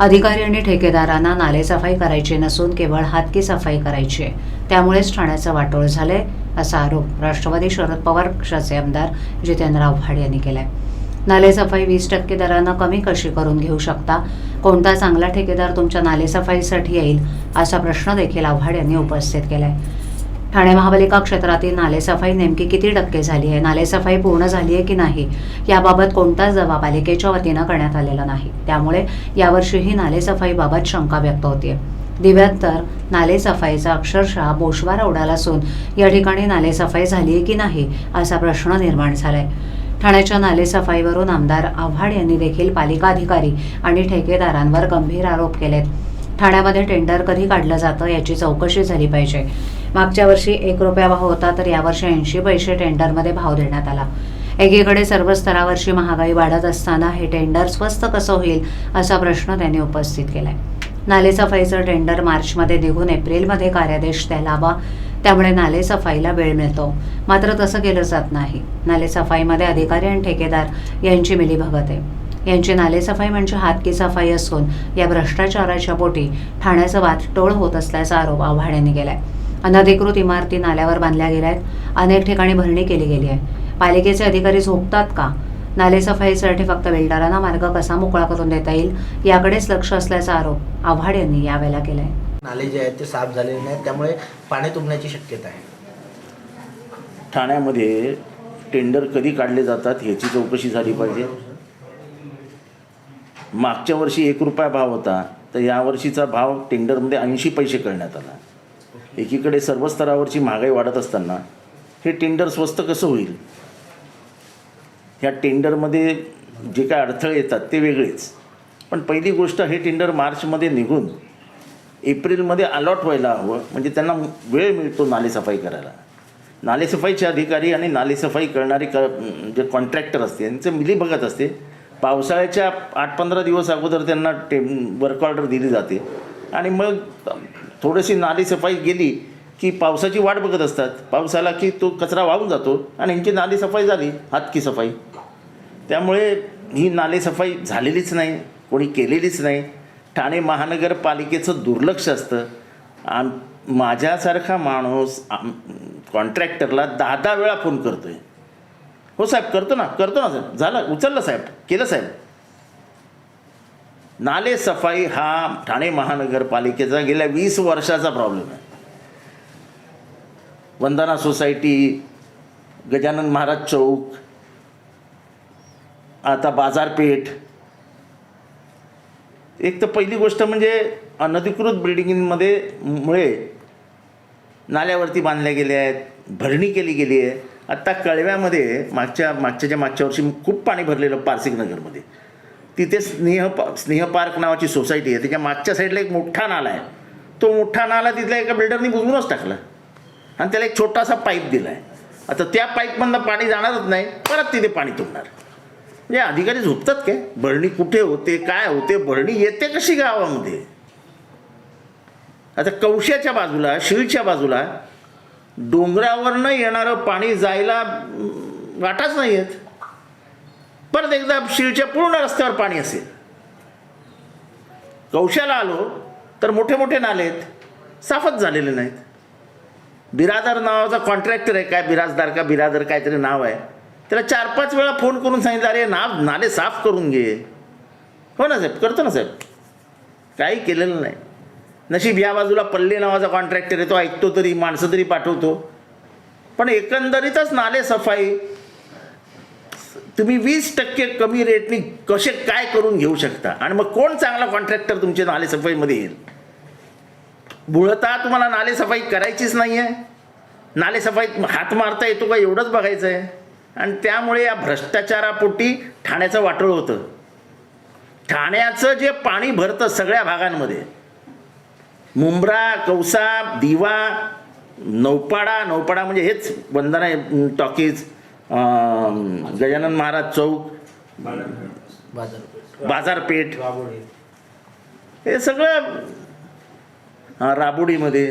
अधिकारी आणि ठेकेदारांना नालेसफाई करायची नसून केवळ हातकी सफाई करायची. आहे त्यामुळेच ठाण्याचं वाटोळ झालंय असा आरोप राष्ट्रवादी शरद पवार पक्षाचे आमदार जितेंद्र आव्हाड यांनी केलाय. नालेसफाई वीस टक्के दरानं कमी कशी करून घेऊ शकता? कोणता चांगला ठेकेदार तुमच्या नालेसफाईसाठी येईल? असा प्रश्न देखील आव्हाड यांनी उपस्थित केलाय. ठाणे महापालिका क्षेत्रातील नालेसफाई नेमकी किती टक्के झाली आहे? नालेसफाई पूर्ण झाली आहे की नाही? याबाबत कोणताच दबा पालिकेच्या वतीनं करण्यात आलेला नाही. त्यामुळे यावर्षीही नालेसफाईबाबत शंका व्यक्त होते दिव्यात तर नालेसफाईचा अक्षरशः बोशवारा उडाला असून या ठिकाणी नालेसफाई झाली आहे की नाही असा प्रश्न निर्माण झालाय. ठाण्याच्या नालेसफाईवरून आमदार आव्हाड यांनी देखील पालिका अधिकारी आणि ठेकेदारांवर गंभीर आरोप केलेत. ठाण्यामध्ये टेंडर कधी काढलं जातं याची चौकशी झाली पाहिजे. मागच्या वर्षी एक रुपया भाव होता तर यावर्षी ऐंशी पैसे टेंडरमध्ये भाव देण्यात आला. एकीकडे सर्व स्तरावरची महागाई वाढत असताना हे टेंडर स्वस्त कसं होईल असा प्रश्न त्यांनी उपस्थित केलाय. नालेसफाईचं टेंडर मार्चमध्ये निघून एप्रिलमध्ये कार्यादेश द्यायला हवा त्यामुळे नालेसफाईला वेळ मिळतो. मात्र तसं केलं जात नाही. नालेसफाईमध्ये अधिकारी आणि ठेकेदार यांची मिलीभगत आहे. यांची नालेसफाई म्हणजे हातकी सफाई असून या भ्रष्टाचाराच्या पोटी ठाण्याचं वाटोळ होत असल्याचा आरोप आव्हाड यांनी केलाय. अनधिकृत इमारती नाल्यावर बांधल्या गेल्या आहेत. अनेक ठिकाणी भरणी केली गेली आहे. पालिकेचे अधिकारी झोपतात का? नालेसफाईसाठी फक्त बिल्डरांना मार्ग कसा मोकळा करून देता येईल? याकडेच लक्ष असल्याचा आरोप आव्हाड यांनी यावेळेला केलाय. नाले जे आहेत ते साफ झालेले नाहीत त्यामुळे पाणी तुंबण्याची शक्यता आहे. ठाण्यामध्ये टेंडर कधी काढले जातात ह्याची चौकशी झाली पाहिजे. मागच्या वर्षी एक रुपया भाव होता तर यावर्षीचा भाव टेंडरमध्ये ऐंशी पैसे करण्यात आला. एकीकडे सर्व स्तरावरची महागाई वाढत असताना हे टेंडर स्वस्त कसं होईल? ह्या टेंडरमध्ये जे काय अडथळे येतात ते वेगळेच. पण पहिली गोष्ट हे टेंडर मार्चमध्ये निघून एप्रिलमध्ये अलॉट व्हायला हवं. म्हणजे त्यांना वेळ मिळतो नालेसफाई करायला. नालेसफाईचे अधिकारी आणि नालेसफाई करणारे क जे कॉन्ट्रॅक्टर असते यांचं बघत असते. पावसाळ्याच्या आठ पंधरा दिवस अगोदर त्यांना टे वर्क ऑर्डर दिली जाते. आणि मग थोडीशी नाली सफाई गेली की पावसाची वाट बघत असतात. पाऊस आला की तो कचरा वाहून जातो आणि यांची नालेसफाई झाली हातकी सफाई. त्यामुळे ही नालेसफाई झालेलीच नाही कोणी केलेलीच नाही. ठाणे महानगरपालिकेचं दुर्लक्ष असतं. आम माझ्यासारखा माणूस आम कॉन्ट्रॅक्टरला दहा दहा वेळा फोन करतो आहे हो साहेब करतो ना करतो ना साहेब. झालं उचललं साहेब केलं साहेब. नाले सफाई हा ठाणे महानगरपालिकेचा गेल्या वीस वर्षाचा प्रॉब्लेम आहे. वंदना सोसायटी गजानन महाराज चौक आता बाजारपेठ. एक तर पहिली गोष्ट म्हणजे अनधिकृत बिल्डिंगमध्ये मुळे नाल्यावरती बांधल्या गेल्या आहेत भरणी केली गेली आहे. आत्ता कळव्यामध्ये मागच्या मागच्याच्या मागच्या वर्षी खूप पाणी भरलेलं पारसिक नगरमध्ये. तिथे स्नेह पा स्नेह पार्क नावाची सोसायटी आहे. त्याच्या मागच्या साईडला एक मोठा नाला आहे. तो मोठा नाला तिथल्या एका बिल्डरनी बुजवूनच टाकला. आणि त्याला एक छोटासा पाईप दिला आहे आता त्या पाईपमधनं पाणी जाणारच नाही परत तिथे पाणी तुंबणार. म्हणजे अधिकारी झोपतात काय? भरणी कुठे होते काय होते भरणी येते कशी गावामध्ये? आता कवशाच्या बाजूला शिळच्या बाजूला डोंगरावरनं येणारं पाणी जायला वाटाच नाही आहेत परत एकदा शिळच्या पूर्ण रस्त्यावर पाणी असेल. कौशाला आलो तर मोठे मोठे नाले आहेत साफच झालेले नाहीत. बिरादर नावाचा कॉन्ट्रॅक्टर आहे काय बिराजदार का बिरादर काहीतरी नाव आहे. त्याला चार पाच वेळा फोन करून सांगितलं अरे नाव नाले साफ करून घे. हो ना साहेब करतो ना साहेब. काही केलेलं नाही. नशीब या बाजूला पल्ले नावाचा कॉन्ट्रॅक्टर आहे तो ऐकतो तरी माणसं तरी पाठवतो. पण एकंदरीतच नाले सफाई तुम्ही वीस टक्के कमी रेटनी कसे काय करून घेऊ शकता? आणि मग कोण चांगला कॉन्ट्रॅक्टर तुमच्या नालेसफाईमध्ये येईल? मुळता तुम्हाला नालेसफाई करायचीच नाही आहे नालेसफाईत हात मारता येतो का एवढंच बघायचं आहे आणि त्यामुळे या भ्रष्टाचारापोटी ठाण्याचं वाटोळ होतं. ठाण्याचं जे पाणी भरतं सगळ्या भागांमध्ये मुंब्रा कौसा दिवा नौपाडा नौपाडा म्हणजे हेच वंदना टॉकीज गजानन महाराज चौक बाजार बाजारपेठ. हे सगळं राबोडीमध्ये.